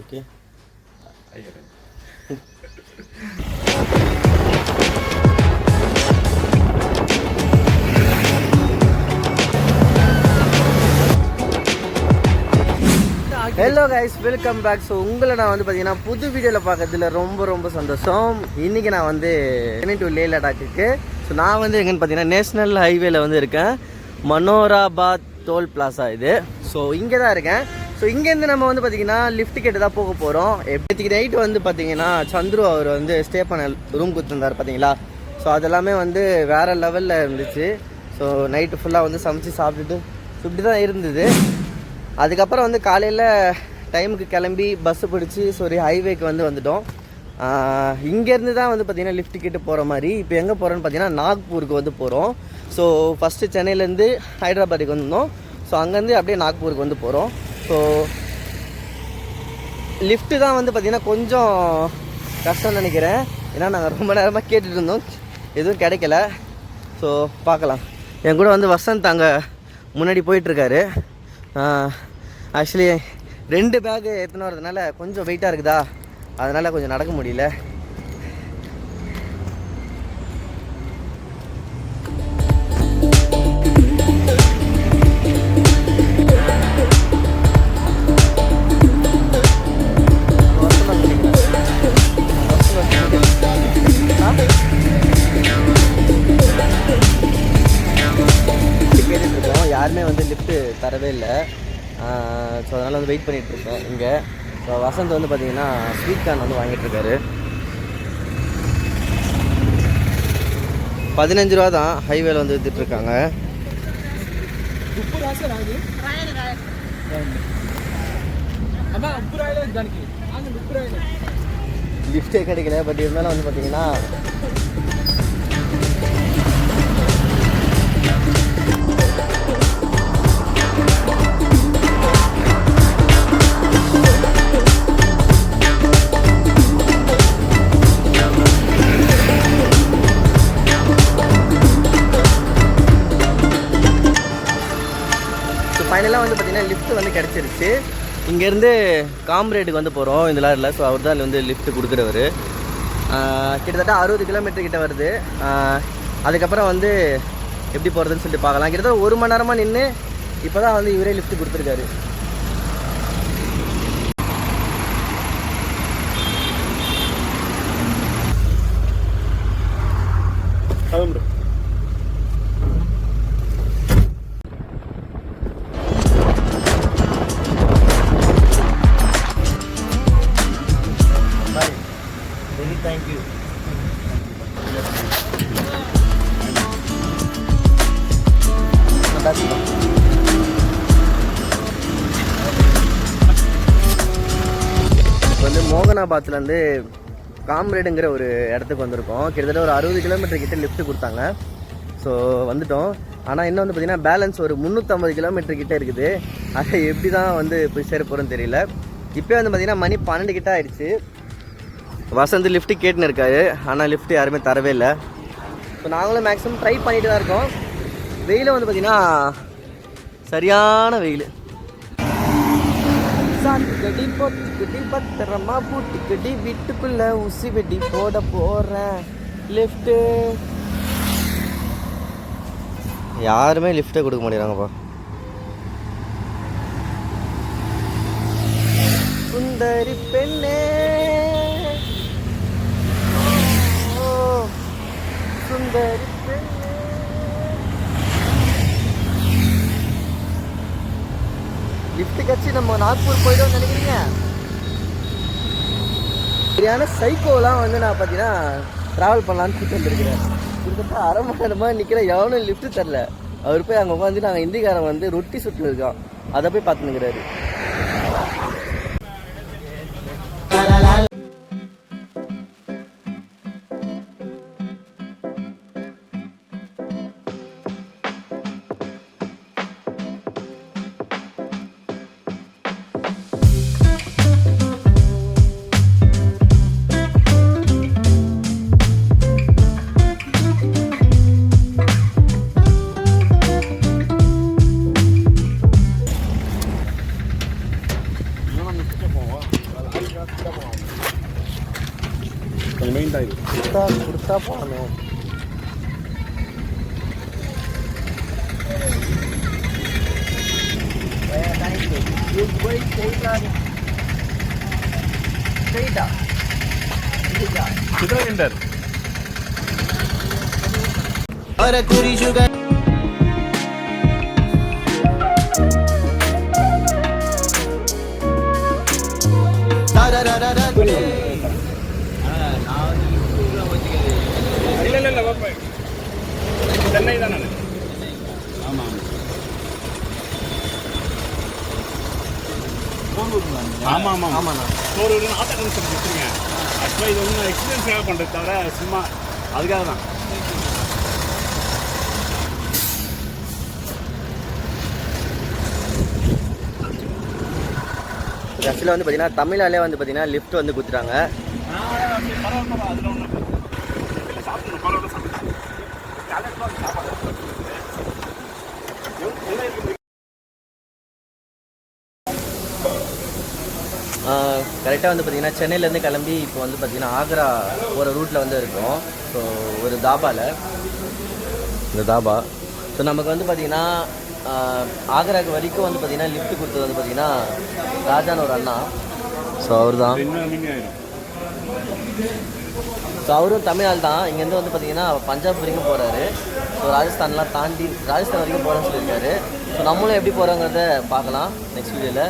Okay hello guys welcome back so உங்களை நான் வந்து பார்த்தீங்கன்னா புது வீடியோவில் பார்க்கறதுல ரொம்ப ரொம்ப சந்தோஷம். இன்றைக்கி நான் வந்து சென்னை டு லே லடாக்குக்கு ஸோ நான் வந்து எங்கன்னு பார்த்தீங்கன்னா நேஷ்னல் ஹைவேல வந்து இருக்கேன். மனோராபாத் டோல் பிளாசா இது. ஸோ இங்கே தான் இருக்கேன். ஸோ இங்கேருந்து நம்ம வந்து பார்த்தீங்கன்னா லிஃப்ட் கேட்டு தான் போக போகிறோம் எப்படி நைட்டு வந்து பார்த்தீங்கன்னா சந்துரு அவர் வந்து ஸ்டே பண்ண ரூம் கொடுத்துருந்தார் பார்த்தீங்களா? ஸோ அதெல்லாமே வந்து வேறு லெவலில் இருந்துச்சு. ஸோ நைட்டு ஃபுல்லாக வந்து சமைச்சு சாப்பிட்டுட்டு இப்படி தான் இருந்தது. அதுக்கப்புறம் வந்து காலையில் டைமுக்கு கிளம்பி பஸ்ஸு பிடிச்சி சாரி ஹைவேக்கு வந்து வந்துட்டோம். இங்கேருந்து தான் வந்து பார்த்திங்கன்னா லிஃப்ட் கிட்ட போகிற மாதிரி. இப்போ எங்கே போகிறோன்னு பார்த்தீங்கன்னா நாக்பூருக்கு வந்து போகிறோம் ஸோ ஃபஸ்ட்டு சென்னையிலேருந்து ஹைதராபாத்துக்கு வந்தோம் ஸோ அங்கேருந்து அப்படியே நாக்பூருக்கு வந்து போகிறோம் ஸோ லிஃப்ட்டு தான் வந்து பார்த்திங்கன்னா கொஞ்சம் கஷ்டம்னு நினைக்கிறேன். ஏன்னா நாங்கள் ரொம்ப நேரமாக கேட்டுட்டு இருந்தோம். எதுவும் கிடைக்கல. ஸோ பார்க்கலாம். என் கூட வந்து வசந்த் அங்கே முன்னாடி போயிட்டுருக்காரு. ஆக்சுவலி ரெண்டு பேக்கு எடுத்துன்னு வரதுனால கொஞ்சம் வெயிட்டாக இருக்குதா? அதனால் கொஞ்சம் நடக்க முடியல. முடியல ஸோ அதனால் வந்து வெயிட் பண்ணிகிட்ருக்கேன் இங்கே. ஸோ வசந்த் வந்து பார்த்தீங்கன்னா ஸ்வீட் கார்ன் வந்து வாங்கிட்டுருக்காரு பதினஞ்சு ரூபா தான் ஹைவேல வந்து விற்றுட்ருக்காங்க கிஃப்டே கிடைக்கல பட் இருந்தாலும் வந்து பார்த்தீங்கன்னா கிடச்சிருச்சு. இங்கேருந்து காம்ரேடுக்கு வந்து போகிறோம் இந்த லாரியில் ஸோ அவர் தான் வந்து லிஃப்ட் கொடுக்குறவர். கிட்டத்தட்ட அறுபது கிலோமீட்டர் கிட்ட வருது. அதுக்கப்புறம் வந்து எப்படி போகிறதுன்னு சொல்லிட்டு பார்க்கலாம். கிட்டத்தட்ட ஒரு மணி நேரமாக நின்று இப்போ தான் வந்து இவரே லிஃப்ட் கொடுத்துருக்காரு. கிளம்புறோம் மோகனாபாத்லேருந்து காம்ரேடுங்கிற ஒரு இடத்துக்கு வந்திருக்கோம். கிட்டத்தட்ட ஒரு அறுபது கிலோமீட்டர் கிட்ட லிஃப்ட் கொடுத்தாங்க. ஸோ வந்துட்டோம். ஆனால் இன்னும் வந்து பார்த்தீங்கன்னா பேலன்ஸ் ஒரு முந்நூற்றம்பது கிலோமீட்டர் கிட்டே இருக்குது. அதை எப்படி தான் வந்து போய் சேர போகிறோன்னு தெரியல. இப்போ வந்து பார்த்தீங்கன்னா மணி பன்னெண்டு கிட்ட ஆயிடுச்சு. வசந்த் லிஃப்ட்டு கேட்டுன்னு இருக்காரு. ஆனால் லிஃப்ட் யாருமே தரவே இல்லை. ஸோ நாங்களும் மேக்ஸிமம் ட்ரை பண்ணிட்டு தான் இருக்கோம். வெயில் வந்து பார்த்தீங்கன்னா சரியான வெயில். சார் பத்திரமா பூட்டிக்கடி வீட்டுக்குள்ள உசி வெடி போட போறேன். லிஃப்ட்டு யாருமே லிஃப்ட்டே கொடுக்க மாட்டேங்கிறாங்கப்பா. சுந்தரி பெண்ணே. சுந்தரி பெண்ணே. லிஃப்ட் கட்சி நம்ம நாக்பூர் போயிட்டோம்னு நினைக்கிறீங்க? சரியான சைக்கோலாம் வந்து நான் பார்த்தீங்கன்னா ட்ராவல் பண்ணலான்னு கூட்டு வந்துருக்கிறேன் கிட்டத்தட்ட அரை மணி நேரமாக நிற்கிற எவனும் லிஃப்ட்டு தரல. அவர் போய் அங்கே உட்காந்து நாங்கள் இந்திக்காரன் வந்து ரொட்டி சுட்டு இருக்கோம் அதை போய் பார்த்துனுக்கிறாரு கொஞ்சம் மெயின் ஆயிடும் கொடுத்தா கொடுத்தா போகணும் சிதறேண்டர் இல்லை இல்லை இல்லை வைப்பேன் சென்னை தான் ஆமாம். ஆமாம் ஆமாம். ஆமாண்ணா. ஒரு ஒரு ஆட்டோ கன்செப்ட் வச்சுருங்க ஆக்சுவலாக இது வந்து நான் எக்ஸ்பீரியன்ஸாக பண்ணுறது தவிர சும்மா அதுக்காக தான் ஆக்சுவலாக வந்து பார்த்தீங்கன்னா தமிழாலே வந்து பார்த்தீங்கன்னா லிஃப்ட் வந்து கொடுத்துட்டாங்க பரவாயில்ல அதில் ஒன்றும் இல்லை சாப்பிடணும் பரவாயில்ல சாப்பிடணும் காலையில் தான் சாப்பாடு எவ்வளோ இருக்கு கரெக்டாக வந்து பார்த்தீங்கன்னா சென்னையிலேருந்து கிளம்பி இப்போ வந்து பார்த்தீங்கன்னா ஆக்ரா ஒரு ரூட்டில் வந்து இருக்கோம். ஸோ ஒரு தாபாவில் இந்த தாபா. ஸோ நமக்கு வந்து பார்த்தீங்கன்னா ஆக்ராக்கு வரைக்கும் வந்து பார்த்தீங்கன்னா லிஃப்ட் கொடுத்தது வந்து பார்த்தீங்கன்னா ராஜான்னு ஒரு அண்ணா. ஸோ அவர் தான் ஸோ அவரும் தமிழ் தான். இங்கேருந்து வந்து பார்த்தீங்கன்னா பஞ்சாப் வரைக்கும் போகிறாரு ஸோ ராஜஸ்தான்லாம் தாண்டி ராஜஸ்தான் வரைக்கும் போகிறேன்னு சொல்லியிருக்காரு. ஸோ நம்மளும் எப்படி போகிறோங்கிறத பார்க்கலாம் நெக்ஸ்ட் வீடியோவில்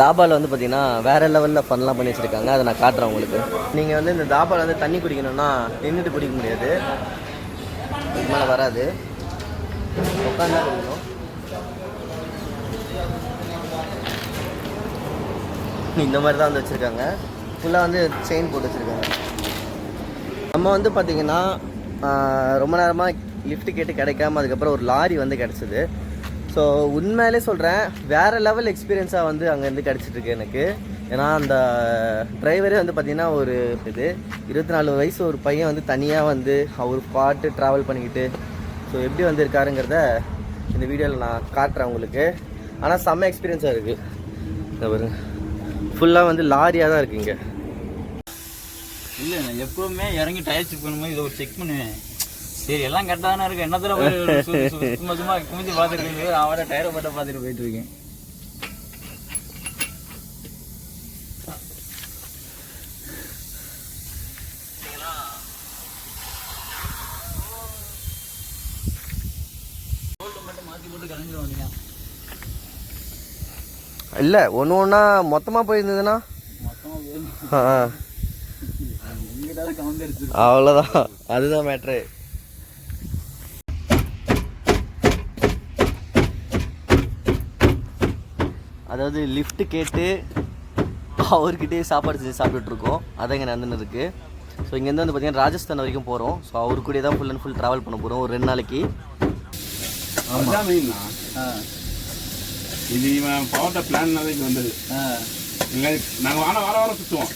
தாபாவில் வந்து பார்த்தீங்கன்னா வேறு லெவலில் ஃபன்லாம் பண்ணி வச்சுருக்காங்க. அதை நான் காட்டுறேன் உங்களுக்கு. நீங்கள் வந்து இந்த தாபாவில் வந்து தண்ணி குடிக்கணும்னா நின்றுட்டு குடிக்க முடியாது. இதுக்கு மேலே வராது. உட்காந்து குடிக்கணும். இந்த மாதிரி தான் வந்து வச்சுருக்காங்க. ஃபுல்லாக வந்து செயின் போட்டு வச்சுருக்காங்க. நம்ம வந்து பார்த்திங்கன்னா ரொம்ப நேரமாக லிஃப்ட் கேட்டு கிடைக்காம அதுக்கப்புறம் ஒரு லாரி வந்து கிடச்சிது. ஸோ உண்மையிலே சொல்கிறேன் வேறு லெவல் எக்ஸ்பீரியன்ஸாக வந்து அங்கேருந்து கிடச்சிட்ருக்கு எனக்கு. ஏன்னா அந்த டிரைவரே வந்து பார்த்திங்கன்னா ஒரு இது இருபத்தி நாலு வயசு ஒரு பையன் வந்து தனியாக வந்து அவர் பாட்டு ட்ராவல் பண்ணிக்கிட்டு ஸோ எப்படி வந்திருக்காருங்கிறத இந்த வீடியோவில் நான் காட்டுறேன் உங்களுக்கு. ஆனால் செம்ம எக்ஸ்பீரியன்ஸாக இருக்குது இந்த பாருங்க. ஃபுல்லாக வந்து லாரியாக தான் இருக்குங்க இல்லை நான் எப்பவுமே இறங்கி டயர் செக் பண்ணும்போது இதை ஒரு செக் பண்ணுவேன். சரி எல்லாம் கரெக்டாக தானே இருக்கு. என்னத்துல சும்மா சும்மா குமிஞ்சு பார்த்துருக்கீங்க அவரை டயரை போட்ட பார்த்துட்டு போயிட்டு இருக்கேன். இல்லை ஒன்று ஒன்றா மொத்தமாக போயிருந்ததுன்னா? ஆ. அவ்வளோதான் அதுதான் மேட்ரு அதாவது லிஃப்ட் கேட்டு அவர்கிட்டயே சாப்பாடு செஞ்சு சாப்பிட்டுட்ருக்கோம். அதான் இங்கே நடந்துன்னு இருக்குது ஸோ இங்கேருந்து வந்து பார்த்தீங்கன்னா ராஜஸ்தான் வரைக்கும் போகிறோம் ஸோ அவரு கூட தான் ஃபுல் அண்ட் ஃபுல் ட்ராவல் பண்ண போகிறோம் ஒரு ரெண்டு நாளைக்கு. அதுதான் மெயின்னா ஆ. இது இவன் பவர்ட்ட பிளான் தான் இங்கே வந்தது. ஆ. இல்லை நாங்கள் வார வாரம் வாரம் சுற்றுவோம்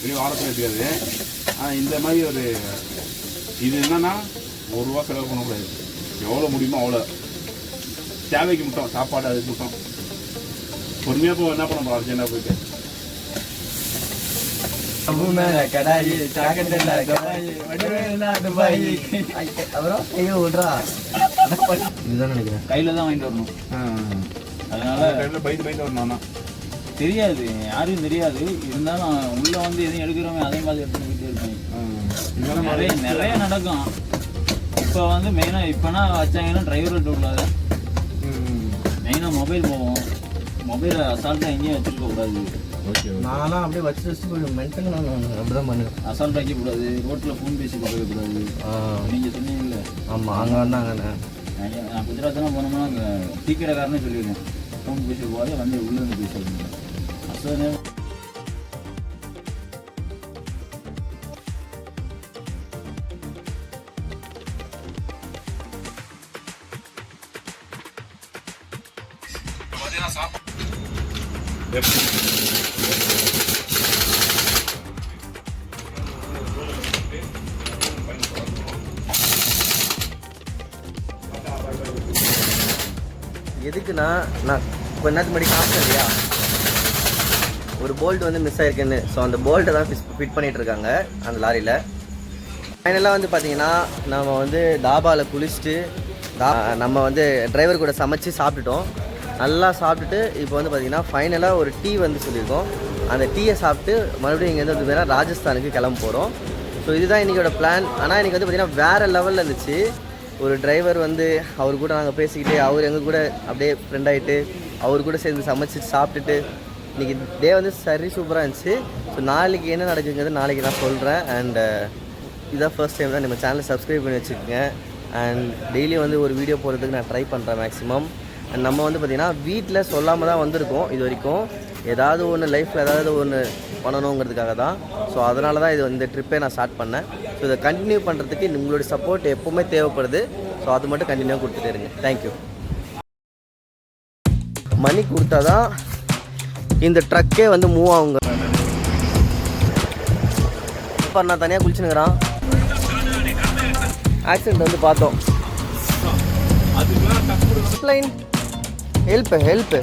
வெளியே வாரத்தில் இருக்காது இந்த மாதிரி ஒரு இது என்னன்னா ஒரு ரூபா செலவு பண்ணக்கூடாது. எவ்வளோ முடியுமோ அவ்வளோ தேவைக்கு மட்டும் சாப்பாடு அதுக்கு மட்டும். பொறுமையாக போய் என்ன பண்ண போகிறோம் அர்ஜென்ட்டாக போயிட்டு. கடாயி கையில தான் வாங்கிட்டு வரணும். அதனால டைமில் பயந்து பயந்து வரணும் தெரியாது. யாரும் தெரியாது. இருந்தாலும் உள்ள வந்து எதையும் எடுக்கிறவங்க அதே மாதிரி எடுத்துட்டு போயிட்டே இருப்பாங்க நிறைய நிறைய நடக்கும். இப்போ வந்து மெயினாக இப்போனா வச்சாங்கன்னா டிரைவர் உள்ளாத மெயினாக மொபைல் போவோம். மொபைலை அசால்ட்டாக எங்கேயும் வச்சிருக்க கூடாது. நான்லாம் அப்படியே வச்சு வச்சு போய் மென்டல் நான் அப்படி தான் பண்ணுவேன் அசால்ட் வைக்கக்கூடாது ரோட்டில் ஃபோன் பேசி போகக்கூடாது நீங்கள் சொன்னீங்கல்ல. ஆமாம் அங்கே வந்தாங்கண்ணே நான் நான் குஜராத்லாம் போனோம்னா அங்கே டீ கடைக்காரனே சொல்லிடுவேன் ஃபோன் பேசி போகாது வந்து உள்ளே இருந்து பேசுறது அசோனே எதுக்குன்னா நான் கொஞ்ச நேரத்துக்கு முன்னாடி காமிச்சேன் இல்லையா ஒரு போல்ட் வந்து மிஸ் ஆயிருக்குன்னு. ஸோ அந்த போல்ட்டை தான் ஃபிட் பண்ணிகிட்டு இருக்காங்க அந்த லாரியில் ஃபைனலாக வந்து பார்த்தீங்கன்னா நம்ம வந்து தாபாவில் குளிச்சுட்டு தா நம்ம வந்து டிரைவர் கூட சமைச்சு சாப்பிட்டுட்டோம். நல்லா சாப்பிட்டுட்டு இப்போ வந்து பார்த்திங்கன்னா ஃபைனலாக ஒரு டீ வந்து சொல்லியிருக்கோம். அந்த டீயை சாப்பிட்டு மறுபடியும் இங்கேருந்து வந்து ராஜஸ்தானுக்கு கிளம்ப போகிறோம் ஸோ இதுதான் இன்றைக்கோட பிளான் ஆனால் இன்றைக்கி வந்து பார்த்திங்கன்னா வேறு லெவலில் இருந்துச்சு. ஒரு டிரைவர் வந்து அவர் கூட நாங்கள் பேசிக்கிட்டு அவர் எங்கள் கூட அப்படியே ஃப்ரெண்ட் ஆகிட்டு அவர் கூட சேர்ந்து சமைச்சு சாப்பிட்டுட்டு இன்றைக்கி டே வந்து சரி சூப்பராக இருந்துச்சு. ஸோ நாளைக்கு என்ன நடக்குங்கிறது நாளைக்கு நான் சொல்கிறேன் அண்டு uh, இதான் ஃபர்ஸ்ட் டைம் தான் நம்ம சேனலை சப்ஸ்கிரைப் பண்ணி வச்சுக்கோங்க அண்ட் டெய்லி வந்து ஒரு வீடியோ போடுறதுக்கு நான் ட்ரை பண்ணுறேன் மேக்ஸிமம் அண்ட் நம்ம வந்து பார்த்திங்கன்னா வீட்டில் சொல்லாமல் தான் வந்திருக்கோம் இது வரைக்கும். ஏதாவது ஒன்று லைஃப்பில் ஏதாவது ஒன்று பண்ணணுங்கிறதுக்காக தான். ஸோ அதனால தான் இது இந்த ட்ரிப்பே நான் ஸ்டார்ட் பண்ணேன். ஸோ இதை கண்டினியூ பண்ணுறதுக்கு உங்களுடைய சப்போர்ட் எப்போவுமே தேவைப்படுது. ஸோ அது மட்டும் கண்டினியூவாக கொடுத்துட்டே இருங்க. தேங்க்யூ மணி கொடுத்தா தான் இந்த ட்ரக்கே வந்து மூவ் ஆகுங்க. இப்போ நான் தனியாக குளிச்சுனுங்கிறான் ஆக்சிடென்ட் வந்து பார்த்தோம். Help help